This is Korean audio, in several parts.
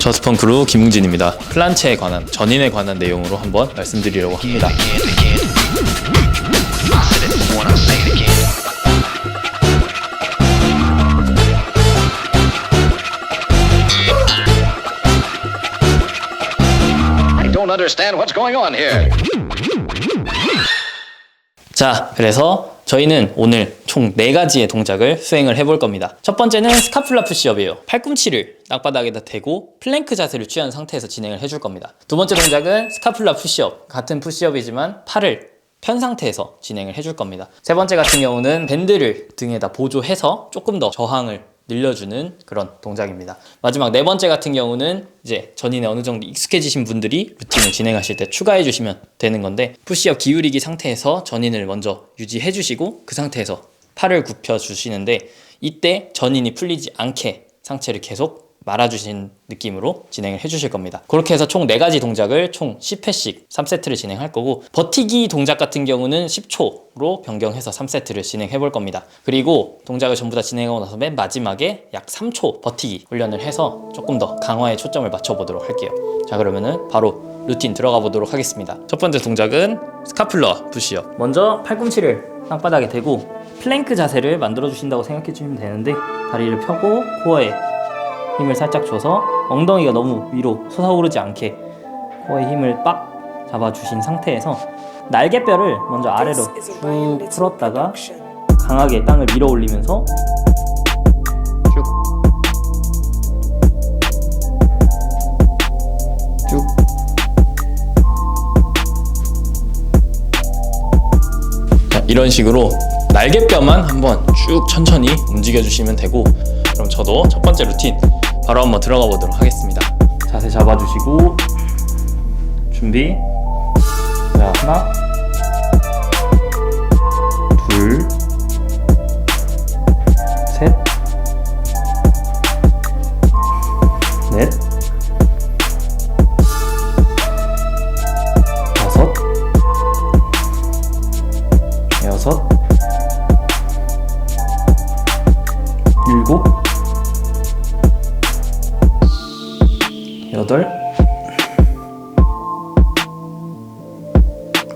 저스펀크루 김웅진입니다. 플란체에 관한 전인에 관한 내용으로 한번 말씀드리려고 합니다. 자, 그래서 저희는 오늘 총 4가지의 동작을 수행을 해볼 겁니다. 첫 번째는 스카플라 푸시업이에요. 팔꿈치를 땅바닥에다 대고 플랭크 자세를 취한 상태에서 진행을 해줄 겁니다. 두 번째 동작은 스카플라 푸시업. 같은 푸시업이지만 팔을 편 상태에서 진행을 해줄 겁니다. 세 번째 같은 경우는 밴드를 등에다 보조해서 조금 더 저항을 늘려주는 그런 동작입니다. 마지막 네 번째 같은 경우는 이제 전인에 어느 정도 익숙해지신 분들이 루틴을 진행하실 때 추가해 주시면 되는 건데 푸시업 기울이기 상태에서 전인을 먼저 유지해 주시고 그 상태에서 팔을 굽혀 주시는데 이때 전인이 풀리지 않게 상체를 계속 말아주신 느낌으로 진행을 해주실 겁니다. 그렇게 해서 총 4가지 동작을 총 10회씩 3세트를 진행할 거고 버티기 동작 같은 경우는 10초로 변경해서 3세트를 진행해 볼 겁니다. 그리고 동작을 전부 다 진행하고 나서 맨 마지막에 약 3초 버티기 훈련을 해서 조금 더 강화에 초점을 맞춰보도록 할게요. 자 그러면은 바로 루틴 들어가 보도록 하겠습니다. 첫 번째 동작은 스카플러 푸시업. 먼저 팔꿈치를 땅바닥에 대고 플랭크 자세를 만들어 주신다고 생각해 주시면 되는데 다리를 펴고 코어에 힘을 살짝 줘서 엉덩이가 너무 위로 솟아오르지 않게 코어에 힘을 빡 잡아 주신 상태에서 날개뼈를 먼저 아래로 쭉 풀었다가 강하게 땅을 밀어 올리면서 쭉 쭉. 자, 이런 식으로 날개뼈만 한번 쭉 천천히 움직여 주시면 되고 그럼 저도 첫 번째 루틴 바로 한번 들어가 보도록 하겠습니다. 자세 잡아주시고 준비. 자 하나, 둘, 셋,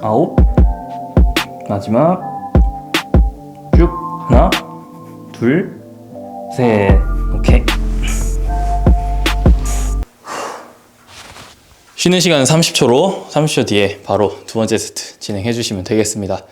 아홉, 마지막. 쭉. 하나, 둘, 셋, 오케이. 쉬는 시간은 30초로 30초 뒤에 바로 두 번째 세트 진행해 주시면 되겠습니다.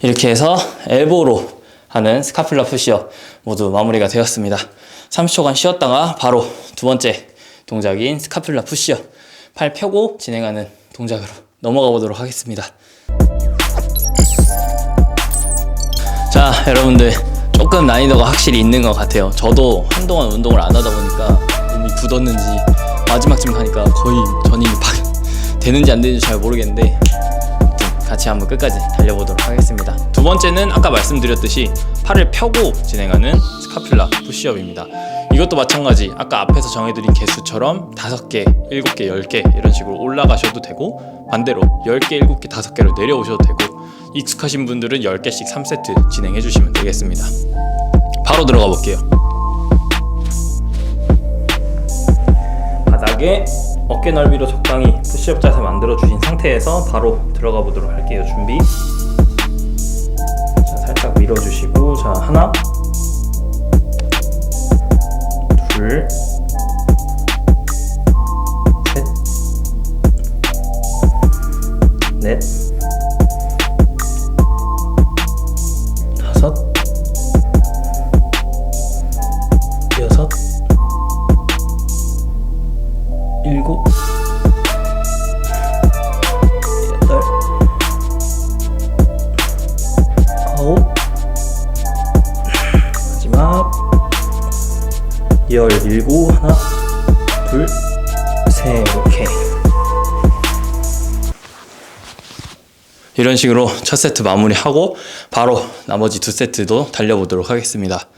이렇게 해서 엘보로 하는 스카플라 푸시업 모두 마무리가 되었습니다. 30초간 쉬었다가 바로 두 번째 동작인 스카플라 푸시업 팔 펴고 진행하는 동작으로 넘어가 보도록 하겠습니다. 자, 여러분들 조금 난이도가 확실히 있는 것 같아요. 저도 한동안 운동을 안 하다 보니까 몸이 굳었는지 마지막쯤 가니까 거의 전이 박 되는지 안 되는지 잘 모르겠는데 같이 한번 끝까지 달려보도록 하겠습니다. 두 번째는 아까 말씀드렸듯이 팔을 펴고 진행하는 스카퓰라 푸시업입니다. 이것도 마찬가지 아까 앞에서 정해드린 개수처럼 5개, 7개, 10개 이런 식으로 올라가셔도 되고 반대로 10개, 7개, 5개로 내려오셔도 되고 익숙하신 분들은 10개씩 3세트 진행해 주시면 되겠습니다. 바로 들어가 볼게요. 바닥에 어깨 넓이로 적당히 푸시업 자세 만들어 주신 상태에서 바로 들어가 보도록 할게요. 준비. 자, 살짝 밀어 주시고 자, 하나 둘 셋, 넷, 이런 식으로 첫 세트 마무리하고 바로 나머지 두 세트도 달려보도록 하겠습니다.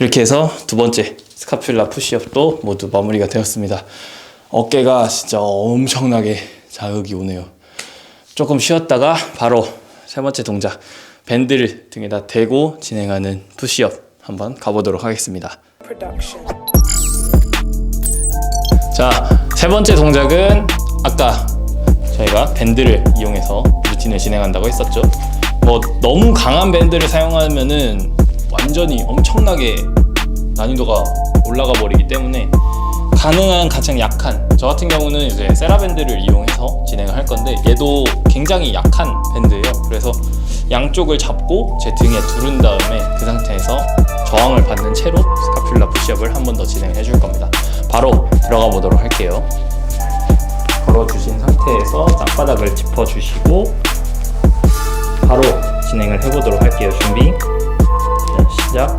이렇게 해서 두 번째 스카퓰라 푸시업도 모두 마무리가 되었습니다. 어깨가 진짜 엄청나게 자극이 오네요. 조금 쉬었다가 바로 세 번째 동작 밴드를 등에다 대고 진행하는 푸시업 한번 가보도록 하겠습니다. 자, 세 번째 동작은 아까 저희가 밴드를 이용해서 루틴을 진행한다고 했었죠. 뭐 너무 강한 밴드를 사용하면은 완전히 엄청나게 난이도가 올라가 버리기 때문에 가능한 가장 약한 저 같은 경우는 이제 세라밴드를 이용해서 진행을 할 건데 얘도 굉장히 약한 밴드예요. 그래서 양쪽을 잡고 제 등에 두른 다음에 그 상태에서 저항을 받는 채로 스카퓰라 푸시업을 한 번 더 진행해 줄 겁니다. 바로 들어가 보도록 할게요. 걸어주신 상태에서 땅바닥을 짚어주시고 바로 진행을 해보도록 할게요. 준비. 자,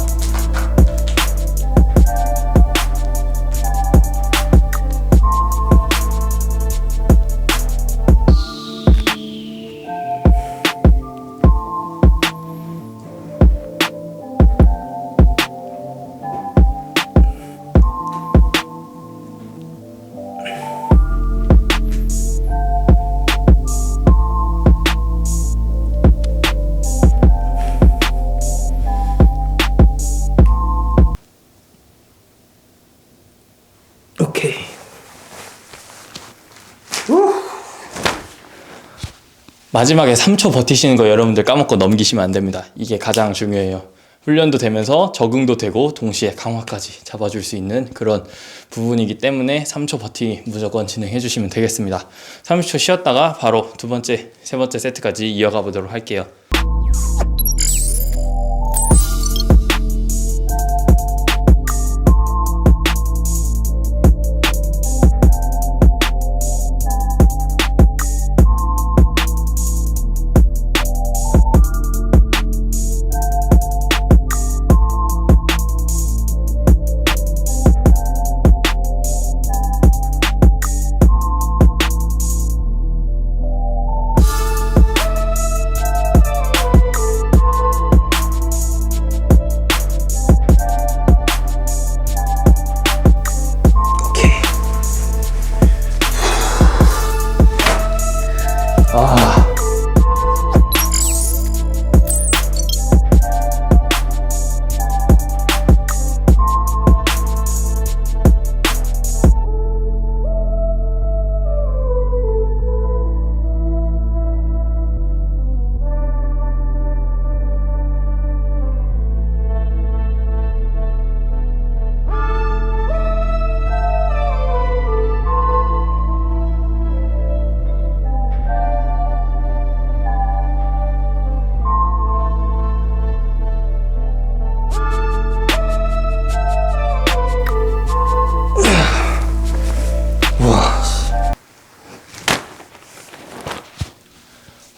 마지막에 3초 버티시는 거 여러분들 까먹고 넘기시면 안 됩니다. 이게 가장 중요해요. 훈련도 되면서 적응도 되고 동시에 강화까지 잡아줄 수 있는 그런 부분이기 때문에 3초 버티 무조건 진행해 주시면 되겠습니다. 30초 쉬었다가 바로 두 번째, 세 번째 세트까지 이어가 보도록 할게요.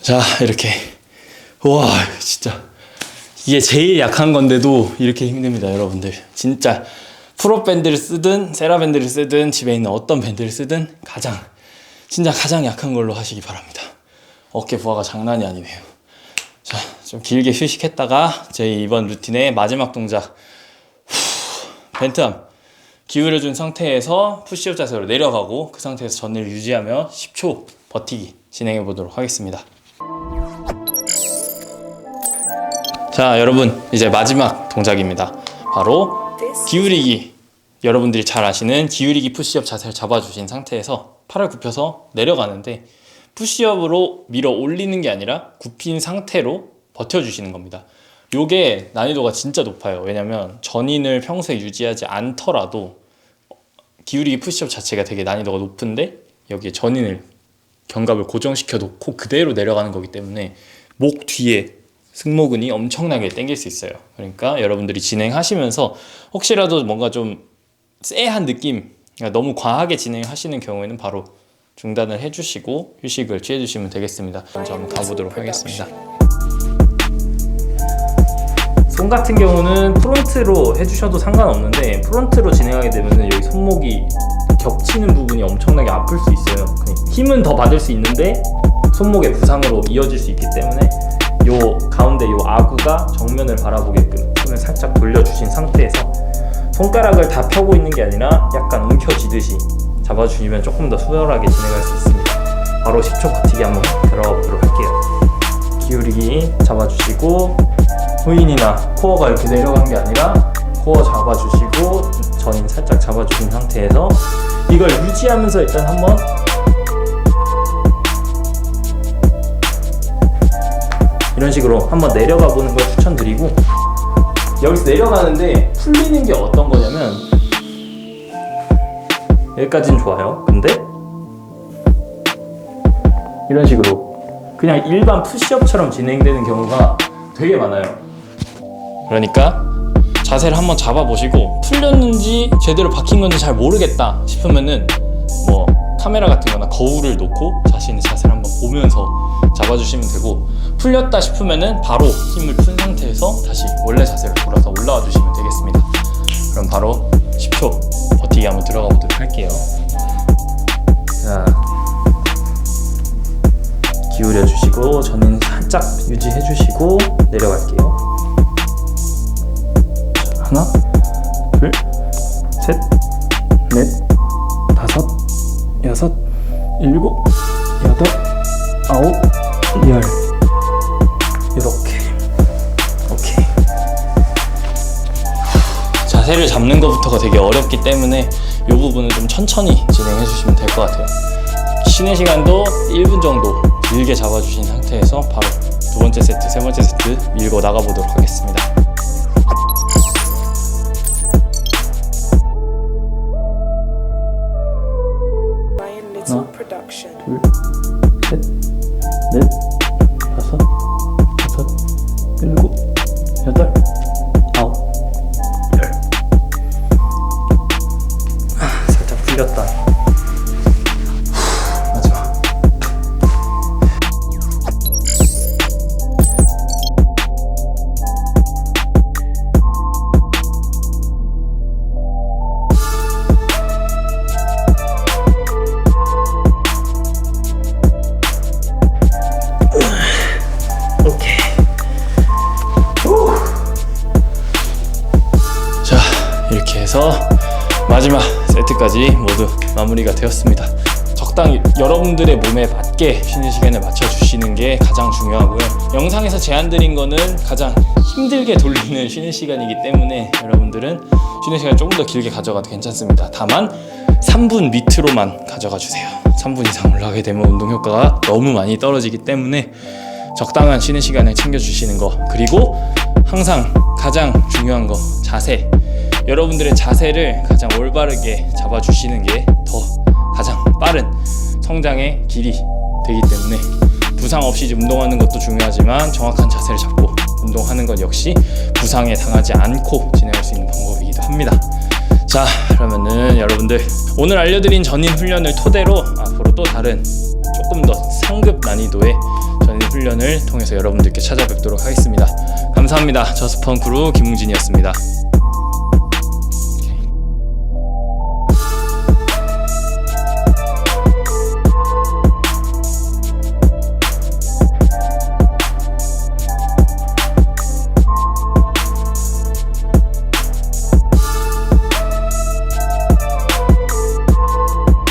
자 이렇게. 와 진짜. 이게 제일 약한 건데도 이렇게 힘듭니다 여러분들. 진짜. 프로 밴드를 쓰든 세라 밴드를 쓰든 집에 있는 어떤 밴드를 쓰든 가장 진짜 가장 약한 걸로 하시기 바랍니다. 어깨 부하가 장난이 아니네요. 자 좀 길게 휴식했다가 제 이번 루틴의 마지막 동작. 후, 벤트암 기울여준 상태에서 푸시업 자세로 내려가고 그 상태에서 전을 유지하며 10초 버티기 진행해 보도록 하겠습니다 자, 여러분, 이제 마지막 동작입니다. 바로 기울이기. 여러분들이 잘 아시는 기울이기 푸시업 자세를 잡아주신 상태에서 팔을 굽혀서 내려가는데 푸시업으로 밀어 올리는 게 아니라 굽힌 상태로 버텨주시는 겁니다. 요게 난이도가 진짜 높아요. 왜냐면 전인을 평소에 유지하지 않더라도 기울이기 푸시업 자체가 되게 난이도가 높은데 여기에 전인을 견갑을 고정시켜 놓고 그대로 내려가는 거기 때문에 목 뒤에 승모근이 엄청나게 당길 수 있어요. 그러니까 여러분들이 진행하시면서 혹시라도 뭔가 좀 쎄한 느낌, 그러니까 너무 과하게 진행하시는 경우에는 바로 중단을 해주시고 휴식을 취해주시면 되겠습니다. 먼저 한번 가보도록 하겠습니다. 손 같은 경우는 프론트로 해주셔도 상관없는데 프론트로 진행하게 되면 여기 손목이 겹치는 부분이 엄청나게 아플 수 있어요. 그냥 힘은 더 받을 수 있는데 손목의 부상으로 이어질 수 있기 때문에 요 가운데 요 아구가 정면을 바라보게끔 손을 살짝 돌려주신 상태에서 손가락을 다 펴고 있는 게 아니라 약간 움켜쥐듯이 잡아주시면 조금 더 수월하게 진행할 수 있습니다. 바로 10초 버티기 한번 들어가 보도록 할게요. 기울이기 잡아주시고 후인이나 코어가 이렇게 내려간 게 아니라 코어 잡아주시고 전인 살짝 잡아주신 상태에서 이걸 유지하면서 일단 한번 이런 식으로 한번 내려가 보는 걸 추천드리고 여기서 내려가는데 풀리는 게 어떤 거냐면 여기까지는 좋아요. 근데 이런 식으로 그냥 일반 푸시업처럼 진행되는 경우가 되게 많아요. 그러니까 자세를 한번 잡아보시고 풀렸는지 제대로 박힌 건지 잘 모르겠다 싶으면은 뭐 카메라 같은 거나 거울을 놓고 자신의 자세를 한번 보면서 잡아주시면 되고 풀렸다 싶으면은 바로 힘을 푼 상태에서 다시 원래 자세로 돌아서 올라와 주시면 되겠습니다. 그럼 바로 10초 버티기 한번 들어가 보도록 할게요. 자, 기울여 주시고 저는 살짝 유지해 주시고 내려갈게요. 자, 하나, 둘, 셋, 넷, 다섯, 여섯, 일곱, 여덟, 아홉, 열. 자세를 잡는 것부터가 되게 어렵기 때문에 이 부분은 좀 천천히 진행해 주시면 될 것 같아요. 쉬는 시간도 1분 정도 길게 잡아주신 상태에서 바로 두 번째 세트, 세 번째 세트 밀고 나가보도록 하겠습니다. No. Production. 둘, 셋, 넷, 세트까지 모두 마무리가 되었습니다. 적당히 여러분들의 몸에 맞게 쉬는 시간을 맞춰주시는 게 가장 중요하고요. 영상에서 제안드린 거는 가장 힘들게 돌리는 쉬는 시간이기 때문에 여러분들은 쉬는 시간 조금 더 길게 가져가도 괜찮습니다. 다만 3분 밑으로만 가져가 주세요. 3분 이상 올라가게 되면 운동 효과가 너무 많이 떨어지기 때문에 적당한 쉬는 시간을 챙겨주시는 거 그리고 항상 가장 중요한 거 자세 여러분들의 자세를 가장 올바르게 잡아주시는 게 더 가장 빠른 성장의 길이 되기 때문에 부상 없이 운동하는 것도 중요하지만 정확한 자세를 잡고 운동하는 것 역시 부상에 당하지 않고 진행할 수 있는 방법이기도 합니다. 자 그러면은 여러분들 오늘 알려드린 전인 훈련을 토대로 앞으로 또 다른 조금 더 상급 난이도의 전인 훈련을 통해서 여러분들께 찾아뵙도록 하겠습니다. 감사합니다. 저스펀 크루 김웅진이었습니다.